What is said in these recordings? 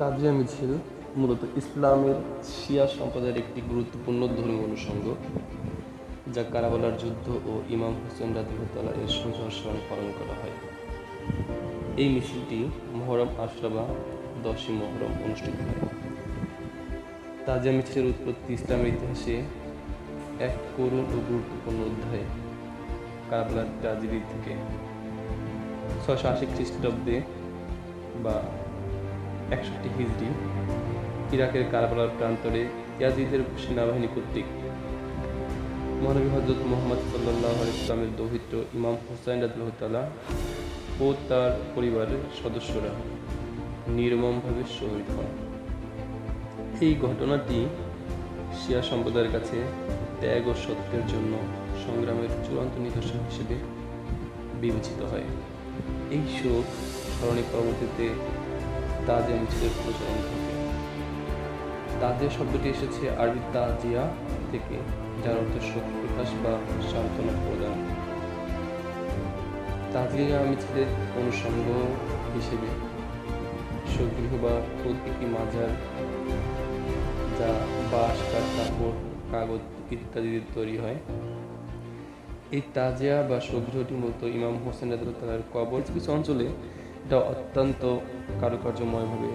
তাজিয়া মিছিল মূলত ইসলামের শিয়া সম্প্রদায়ের একটি গুরুত্বপূর্ণ ধর্মীয় অনুষঙ্গ, যা কারাবালার যুদ্ধ ও ইমাম হোসেন রাজিবতলা এর সংঘর্ষণ পালন করা হয়। এই মিছিলটি মহরম আশরাবা দশই মহরম অনুষ্ঠিত হয়। তাজিয়া মিছিলের উৎপত্তি ইসলামের ইতিহাসে এক করুণ ও গুরুত্বপূর্ণ অধ্যায় কারাবালার ট্রাজেডি থেকে ছয়শো আশি খ্রিস্টাব্দে বা একষট্টি হিজড়ি ইরাকের কারাবালার প্রান্তরে ইয়াজিদের সেনাবাহিনী কর্তৃক মহানবী হজরত মোহাম্মদ সাল্লাহ ইসলামের দৌহিত্র ইমাম হুসাইন রাজতালা ও তার পরিবারের সদস্যরা নির্মমভাবে শহীদ হন। এই ঘটনাটি শিয়া সম্প্রদায়ের কাছে ত্যাগ ও সত্যের জন্য সংগ্রামের চূড়ান্ত নিদর্শন হিসেবে বিবেচিত হয়। এই শোক স্মরণে পরবর্তীতে তাজিয়া মিছিলের প্রচলন ঘটে। তাজিয়া শব্দটি এসেছে আরবি তাজিয়া থেকে, যার অর্থ শোক প্রকাশ বা সান্ত্বনা প্রদান। তাজিয়া মিছিলের অনুষঙ্গ হিসেবে শোকগৃহ বা প্রতীকী মাজার, যা বাঁশ, কাঠ, কাপড় কাগজ ইত্যাদি তৈরি হয়। এই তাজিয়া বা শোকগৃহটি মূলত ইমাম হোসেন রাজুল্লাহের কবর কিছু অঞ্চলে এটা অত্যন্ত কারুকার্যময়ভাবে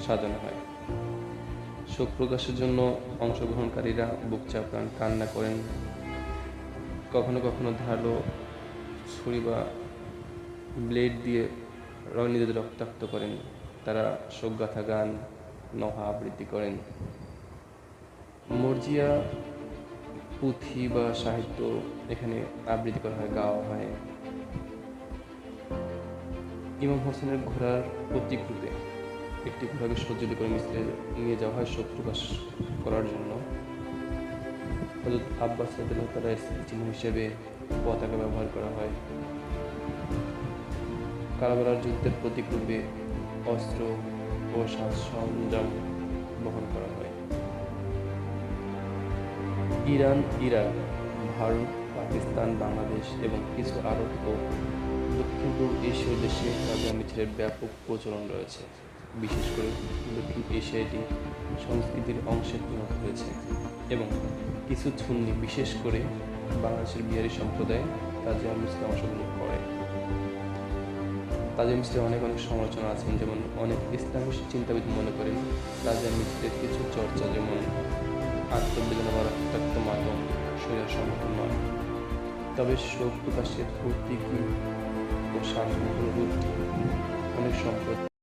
সাজানো হয়। শোক প্রকাশের জন্য অংশগ্রহণকারীরা বুক চাপড়ান, কান্না করেন। কখনো কখনো ধারালো ছুরি বা ব্লেড দিয়ে নিজেদের রক্তাক্ত করেন। তারা শোকগাথা গান নহা আবৃত্তি করেন। মর্জিয়া পুঁথি বা সাহিত্য এখানে আবৃত্তি করা হয়, গাওয়া হয়। ইমাম হোসেনের ঘোড়ার প্রতীক রূপে একটি ঘোড়াকে সজ্জিত করে মিছিলে নিয়ে যাওয়া হয় শোক প্রকাশ করার জন্য। হজরত আব্বাস তাআলা চিহ্ন হিসেবে পতাকা ব্যবহার করা হয়। কারাবালার যুদ্ধের প্রতীক রূপে অস্ত্র ও সাজ সরঞ্জাম ইরান, ইরাক, ভারত, পাকিস্তান, বাংলাদেশ এবং কিছু আরব ও দক্ষিণ পূর্ব এশীয় দেশে তাজা মিছিলের ব্যাপক প্রচলন রয়েছে। বিশেষ করে দক্ষিণ এশিয়াটি সংস্কৃতির অংশে পরিণত হয়েছে এবং কিছু সুন্নি, বিশেষ করে বাংলাদেশের বিহারি সম্প্রদায় তাজা মিছিলে অংশগ্রহণ করে। তাজা মিছিলে অনেক অনেক সমালোচনা আছেন যেমন অনেক ইসলামী চিন্তাবিদ মনে করেন তাজা মিছিলের কিছু চর্চা, যেমন আত্মবেদনা বা রক্তাক্ত মাধ্যম শরীর সম্ভব নয়। তবে শোক প্রকাশের প্রতীকী ও শান্তিপূর্ণ অনেক সম্পদ।